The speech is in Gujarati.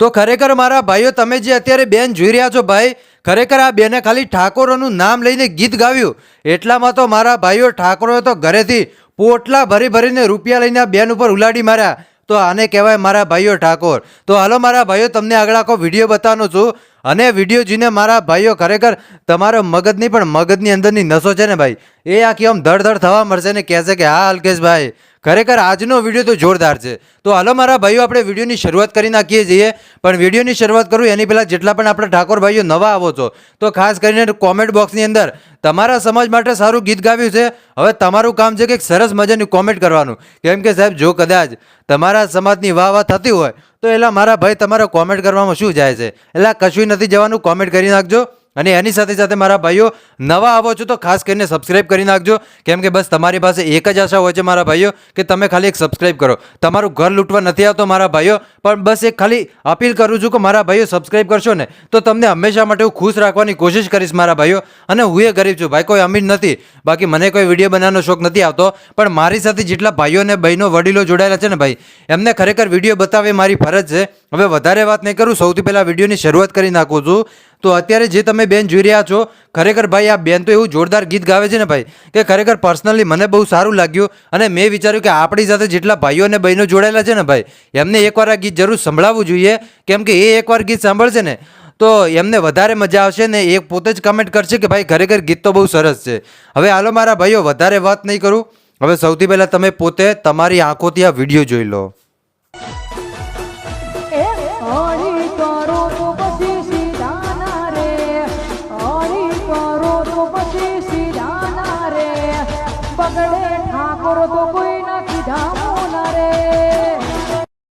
તો ખરેખર મારા ભાઈઓ, તમે જે અત્યારે બેન જોઈ રહ્યા છો ભાઈ, ખરેખર આ બેને ખાલી ઠાકોરોનું નામ લઈને ગીત ગાવ્યું. એટલામાં તો મારા ભાઈઓ, ઠાકોરોએ તો ઘરેથી પોટલા ભરી ભરીને રૂપિયા લઈને આ બેન ઉપર ઉલાડી માર્યા. તો આને કહેવાય મારા ભાઈઓ ઠાકોર. તો હાલો મારા ભાઈઓ, તમને આગળ આખો વીડિયો બતાવવાનો છું. અને વીડિયો જોઈને મારા ભાઈઓ ખરેખર તમારો મગજની પણ મગજની અંદરની નસો છે ને ભાઈ? એ આખી આમ ધડ ધડ થવા મળશે ને કહેશે કે, હા, અલ્કેશભાઈ, ખરેખર આજનો વીડિયો તો જોરદાર છે. તો હાલો, મારા ભાઈઓ, આપણે વિડીયોની શરૂઆત કરી નાખીએ છીએ. પણ વિડીયોની શરૂઆત કરું, એની પહેલાં જેટલા પણ આપણા ઠાકોર ભાઈઓ નવા આવો છો, તો ખાસ કરીને કોમેન્ટ બોક્સની અંદર, તમારા સમાજ માટે સારું ગીત ગાવ્યું છે. હવે તમારું કામ છે કે સરસ મજાની કોમેન્ટ કરવાનું. કેમ કે, સાહેબ, જો કદાચ તમારા સમાજની વાહ વાહ થતી હોય, તો એલા મારા ભાઈ તમારે કોમેન્ટ કરવામાં શું જાય છે? એટલે કશું નથી જવાનું, કોમેન્ટ કરી નાખજો. અને એની સાથે સાથે મારા ભાઈઓ, નવા આવો છો તો ખાસ કરીને સબસ્ક્રાઇબ કરી નાખજો. કેમ કે બસ તમારી પાસે એક જ આશા હોય છે મારા ભાઈઓ, કે તમે ખાલી એક સબસ્ક્રાઇબ કરો. તમારું ઘર લૂંટવા નથી આવતો મારા ભાઈઓ, પણ બસ એક ખાલી અપીલ કરું છું કે મારા ભાઈઓ સબસ્ક્રાઇબ કરશો ને, તો તમને હંમેશા માટે હું ખુશ રાખવાની કોશિશ કરીશ મારા ભાઈઓ. અને હું એ ગરીબ છું, ભાઈ કોઈ અમીર નથી. બાકી મને કોઈ વીડિયો બનાવવાનો શોખ નથી આવતો, પણ મારી સાથે જેટલા ભાઈઓ અને બહેનો, વડીલો જોડાયેલા છે ને ભાઈ, એમને ખરેખર વીડિયો બતાવે મારી ફરજ છે. હવે વધારે વાત નહીં કરું, સૌથી પહેલાં વિડીયોની શરૂઆત કરી નાખું છું. તો અત્યારે જે તમે બેન જોઈ રહ્યા છો, ખરેખર ભાઈ આ બેન તો એવું જોરદાર ગીત ગાવે છે ને ભાઈ, કે ખરેખર પર્સનલી મને બહુ સારું લાગ્યું અને મેં વિચાર્યું કે આપણી સાથે જેટલા ભાઈઓ અને બહેનો જોડાયેલા છે ને ભાઈ, એમને એકવાર આ ગીત જરૂર સંભળાવવું જોઈએ, કેમ કે એ એકવાર ગીત સાંભળશે ને, તો એમને વધારે મજા આવશે ને એ પોતે જ કમેન્ટ કરશે કે ભાઈ ખરેખર ગીત તો બહુ સરસ છે. હવે હાલો મારા ભાઈઓ, વધારે વાત નહીં કરું. હવે સૌથી પહેલાં તમે પોતે તમારી આંખોથી આ વીડિયો જોઈ લો. ঠাকুর তো কই নাকি ধামনা রে?